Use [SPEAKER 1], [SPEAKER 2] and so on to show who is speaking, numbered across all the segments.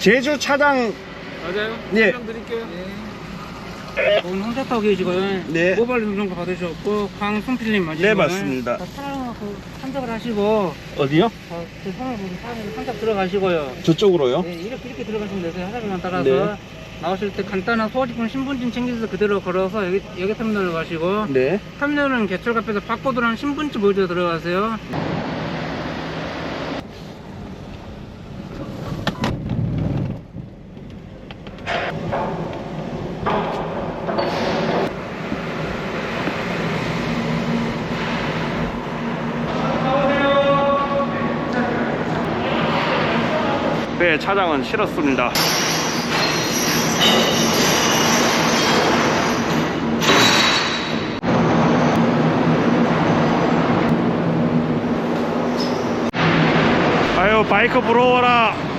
[SPEAKER 1] 제주 차량
[SPEAKER 2] 맞아요?
[SPEAKER 1] 네.
[SPEAKER 2] 설명 드릴게요. 오늘 혼자 타고 계시고요.
[SPEAKER 1] 네.
[SPEAKER 2] 모바일 음성도 받으셨고 광순필님 맞으시고
[SPEAKER 1] 네, 맞습니다.
[SPEAKER 2] 차량하고 산적을 하시고
[SPEAKER 1] 어디요?
[SPEAKER 2] 손을 보고 차량에 산적 들어가시고요.
[SPEAKER 1] 저쪽으로요?
[SPEAKER 2] 네, 이렇게 이렇게 들어가시면 되세요. 하나만 따라서
[SPEAKER 1] 네.
[SPEAKER 2] 나오실 때 간단한 소지품 신분증 챙기셔서 그대로 걸어서 여기 여기 터미널로 가시고
[SPEAKER 1] 네.
[SPEAKER 2] 터미널은 개철 앞에서 바코드랑 신분증 보여줘 들어가세요.
[SPEAKER 1] 네, 차량은 실었습니다. 아유, 바이크 부러워라.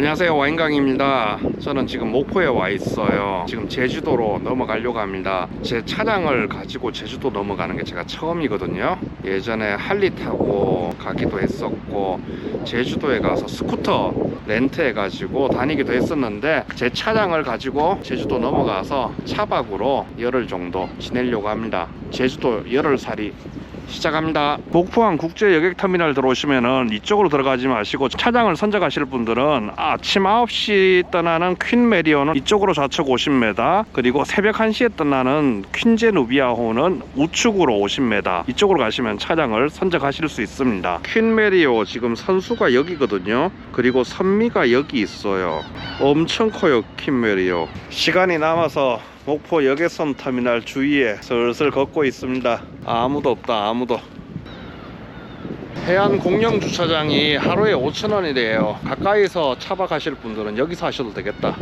[SPEAKER 1] 안녕하세요. 와인강입니다. 저는 지금 목포에 와 있어요. 지금 제주도로 넘어가려고 합니다. 제 차량을 가지고 제주도 넘어가는 게 제가 처음이거든요. 예전에 할리 타고 가기도 했었고 제주도에 가서 스쿠터 렌트해 가지고 다니기도 했었는데 제 차량을 가지고 제주도 넘어가서 차박으로 열흘 정도 지내려고 합니다. 제주도 열흘 살이 시작합니다. 목포항 국제 여객 터미널 들어오시면은 이쪽으로 들어가지 마시고 차량을 선적하실 분들은 아침 9시 떠나는 퀸 메리오는 이쪽으로 좌측 50m 그리고 새벽 1시에 떠나는 퀸제 누비아호는 우측으로 50m 이쪽으로 가시면 차량을 선적하실 수 있습니다. 퀸 메리오 지금 선수가 여기거든요. 그리고 선미가 여기 있어요. 엄청 커요 퀸 메리오. 시간이 남아서 목포 여객선 터미널 주위에 슬슬 걷고 있습니다. 아무도 없다, 아무도. 해안 공영 주차장이 하루에 5,000원이래요. 가까이서 차박하실 분들은 여기서 하셔도 되겠다.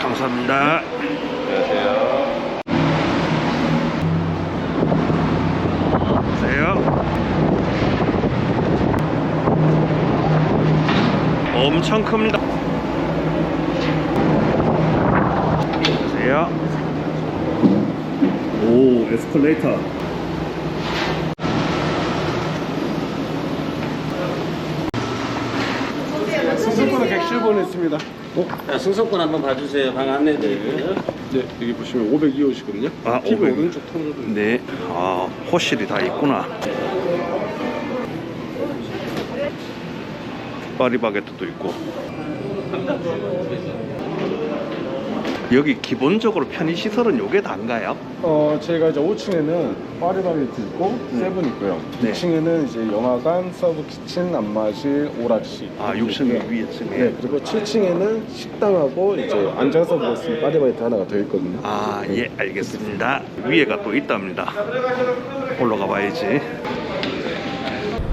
[SPEAKER 1] 감사합니다. 보세요. 엄청 큽니다. 보세요. 오, 에스컬레이터.
[SPEAKER 3] 승선권은 객실번에 있습니다.
[SPEAKER 4] 자, 승석권 한번 봐주세요. 방 안내드리고요.
[SPEAKER 3] 네, 여기 보시면 502호시거든요.
[SPEAKER 1] 아,
[SPEAKER 3] TV
[SPEAKER 1] 502.
[SPEAKER 3] 오른쪽 터널로.
[SPEAKER 1] 네. 아, 호실이 다 있구나. 파리바게트도 있고. 여기 기본적으로 편의 시설은 요게 다인가요?
[SPEAKER 3] 어, 저희가 이제 5층에는 파리바게트 있고 세븐 있고요.
[SPEAKER 1] 네.
[SPEAKER 3] 2층에는 이제 영화관, 서브 키친, 안마실, 오락실.
[SPEAKER 1] 아,
[SPEAKER 3] 이렇게
[SPEAKER 1] 6층
[SPEAKER 3] 있고요.
[SPEAKER 1] 위에 층에.
[SPEAKER 3] 네, 그리고 7층에는 식당하고 이제 앉아서 먹을 수 있는 파리바게트 하나가 더 있거든요.
[SPEAKER 1] 아, 예, 알겠습니다. 위에가 또 있답니다. 올라가 봐야지.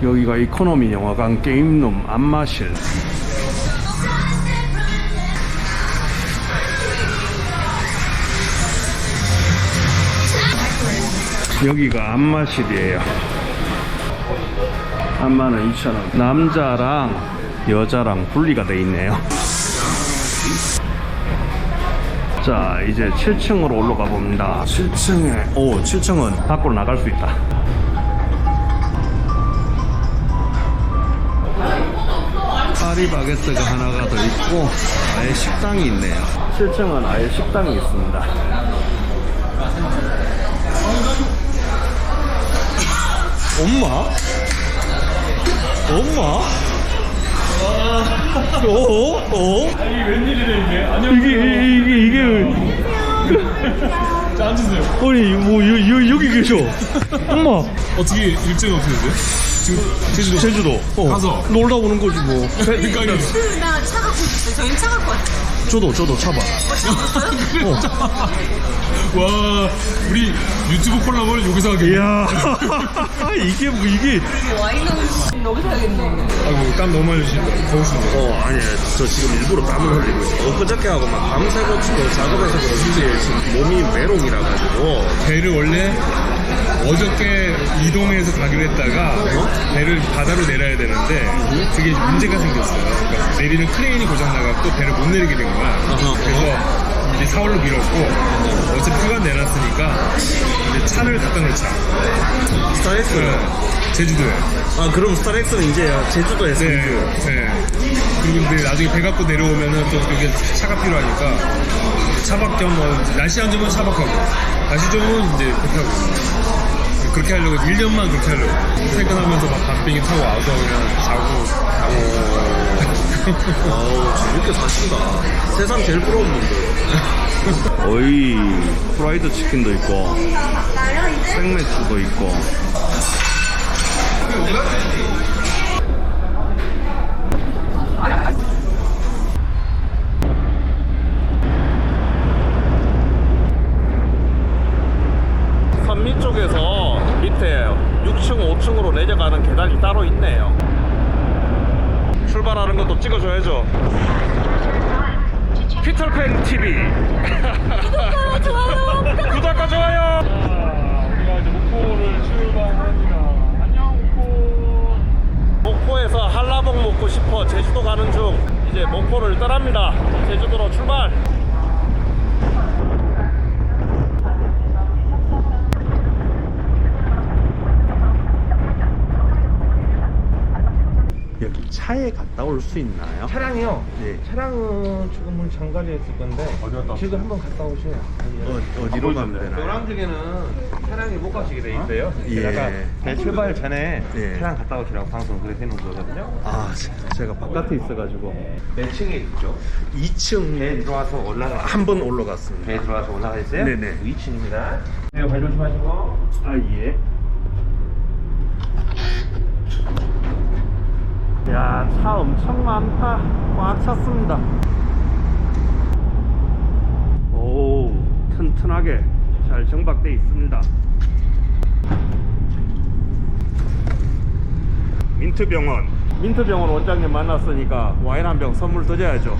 [SPEAKER 1] 여기가 이코노미 영화관 게임룸 안마실. 여기가 안마실이에요. 안마는 2,000원. 남자랑 여자랑 분리가 돼 있네요. 자 이제 7층으로 올라가 봅니다 7층에 오 7층은 밖으로 나갈 수 있다 파리바게트가 하나가 더 있고 아예 식당이 있네요 7층은 아예 식당이 있습니다 엄마? 엄마? 어? 어? 이게 웬일이래 이게? 안녕 이게 이게 이게
[SPEAKER 5] 자, 앉으세요.
[SPEAKER 1] 아니 뭐 여, 여, 여기 계셔 엄마
[SPEAKER 5] 어떻게 일정이 어떻게 되세요? 지금 제주도.
[SPEAKER 1] 제주도 어,
[SPEAKER 5] 가서.
[SPEAKER 1] 놀다 오는 거지 뭐
[SPEAKER 5] 그러니까 아니,
[SPEAKER 6] 나차 갖고 있어요. 저희는 차 갖고 왔어요.
[SPEAKER 1] 저도 저도 차봐
[SPEAKER 5] 와, 우리 유튜브 콜라보를 여기서 하게.
[SPEAKER 1] 이야 이게 뭐 이게
[SPEAKER 6] 와인은 여기서 하겠네.
[SPEAKER 5] 아이고, 땀 너무 많이 주신다. 더우신데.
[SPEAKER 1] 어 아니 저 지금 일부러 땀을 흘리고 있어 엊그저께 하고 막 밤새고 작업해서 그런지 지금 몸이 메롱이라 가지고
[SPEAKER 5] 배를 원래 어저께 이동해서 가기로 했다가 배를 바다로 내려야 되는데 그게 문제가 생겼어요. 그러니까 내리는 크레인이 고장 나갖고 배를 못 내리게 된 거야. 그래서 이제 사월로 미뤘고 어차피 휴가 내놨으니까 이제 차를 갖다 놓자.
[SPEAKER 3] 스타렉스.
[SPEAKER 5] 네, 제주도에.
[SPEAKER 3] 아 그럼 스타렉스는 이제 제주도에서
[SPEAKER 5] 네, 네. 그리고 근데 나중에 배 갖고 내려오면은 또 여기 차가 필요하니까 차박 겸 뭐, 날씨 안 좋으면 차박하고, 날씨 좋으면 이제 배 타고. 그렇게 하려고, 1년만 그렇게 하려고. 퇴근하면서 막 밤비행기 타고 와서 그냥 자고, 자고.
[SPEAKER 3] 아우 재밌게 사신다. 세상 제일 부러운 분들.
[SPEAKER 7] 어이 프라이드 치킨도 있고 생맥주도 있고
[SPEAKER 1] 산미 쪽에서 밑에 6층, 5층으로 내려가는 계단 이 따로 있네요. 출발하는 것도 찍어줘야죠. 피터팬 TV. 구독과 좋아요. 구독과 좋아요. 우리가 이제 목포를 출발합니다. 안녕 목포. 목포에서 한라봉 먹고 싶어 제주도 가는 중 이제 목포를 떠납니다. 제주도로 출발.
[SPEAKER 7] 여기 차에 갔다 올 수 있나요?
[SPEAKER 3] 차량이요.
[SPEAKER 7] 네.
[SPEAKER 3] 차량은 지금 문 잠가져 있을 건데 지금 한번 갔다 오셔요.
[SPEAKER 7] 어, 어디로 가면 되나요?
[SPEAKER 3] 노량진에는 차량이 못 가시게 돼 있어요.
[SPEAKER 7] 예.
[SPEAKER 3] 게다가 배 출발 전에
[SPEAKER 7] 예.
[SPEAKER 3] 차량 갔다 오시라고 방송 그렇게 해놓은 거거든요.
[SPEAKER 7] 아 제- 제가 바깥에 있어가지고
[SPEAKER 3] 몇 층에 있죠?
[SPEAKER 7] 2층에
[SPEAKER 3] 배 들어와서 올라가.
[SPEAKER 7] 한번 올라갔습니다
[SPEAKER 3] 배 들어와서 올라가 있어요?
[SPEAKER 7] 네네.
[SPEAKER 3] 2층입니다. 네, 발 조심하시고.
[SPEAKER 7] 아 예
[SPEAKER 1] 야, 차 엄청 많다. 꽉 찼습니다. 오, 튼튼하게 잘 정박돼 있습니다. 민트병원. 민트병원 원장님 만났으니까 와인 한 병 선물 드려야죠.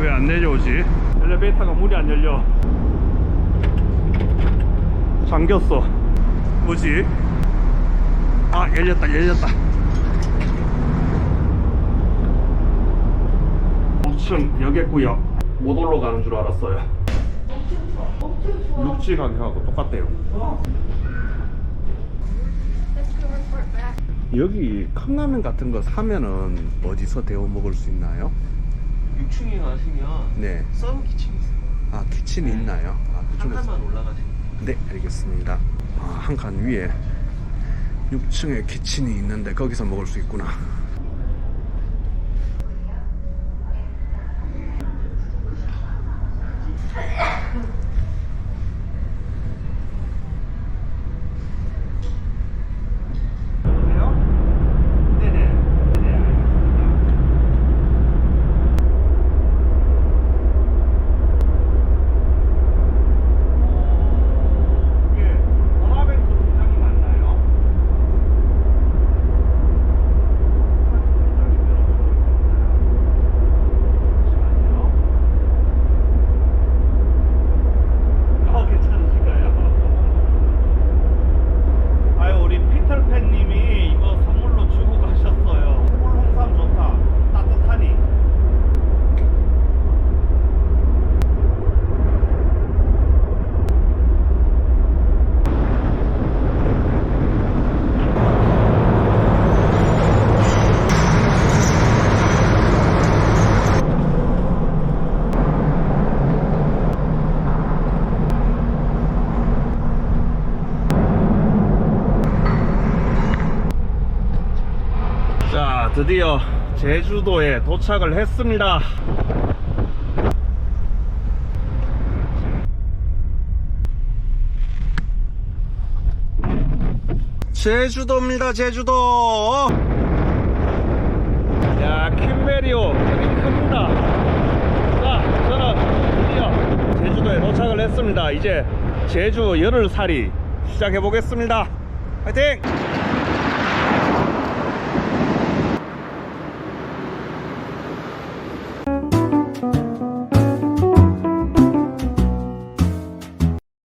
[SPEAKER 1] 왜 안 내려오지? 엘리베이터가 문이 안 열려. 잠겼어. 뭐지? 아, 열렸다, 열렸다. 5층 여객구역 못 올라가는 줄 알았어요. 육지 가격하고 똑같대요.
[SPEAKER 7] 여기 컵라면 같은 거 사면은 어디서 데워 먹을 수 있나요?
[SPEAKER 3] 6층에 가시면
[SPEAKER 7] 네.
[SPEAKER 3] 썬 키친이 있어요.
[SPEAKER 7] 아 키친이 있나요? 아
[SPEAKER 3] 한 칸만 올라가시면.
[SPEAKER 7] 네 알겠습니다 아, 한 칸 위에 6층에 키친이 있는데 거기서 먹을 수 있구나
[SPEAKER 1] 이게 원화뱅크 통장이 맞나요? 어, 괜찮으신가요? 아유, 우리 피터팬님이 이거 선물로 주고 가셨어요. 꿀홍삼 좋다. 따뜻하니. 자, 드디어 제주도에 도착을 했습니다.
[SPEAKER 7] 제주도입니다 제주도
[SPEAKER 1] 야, 킴베리오 되게 큽니다. 자, 저는 드디어 제주도에 도착을 했습니다. 이제 제주 열흘살이 시작해 보겠습니다. 화이팅!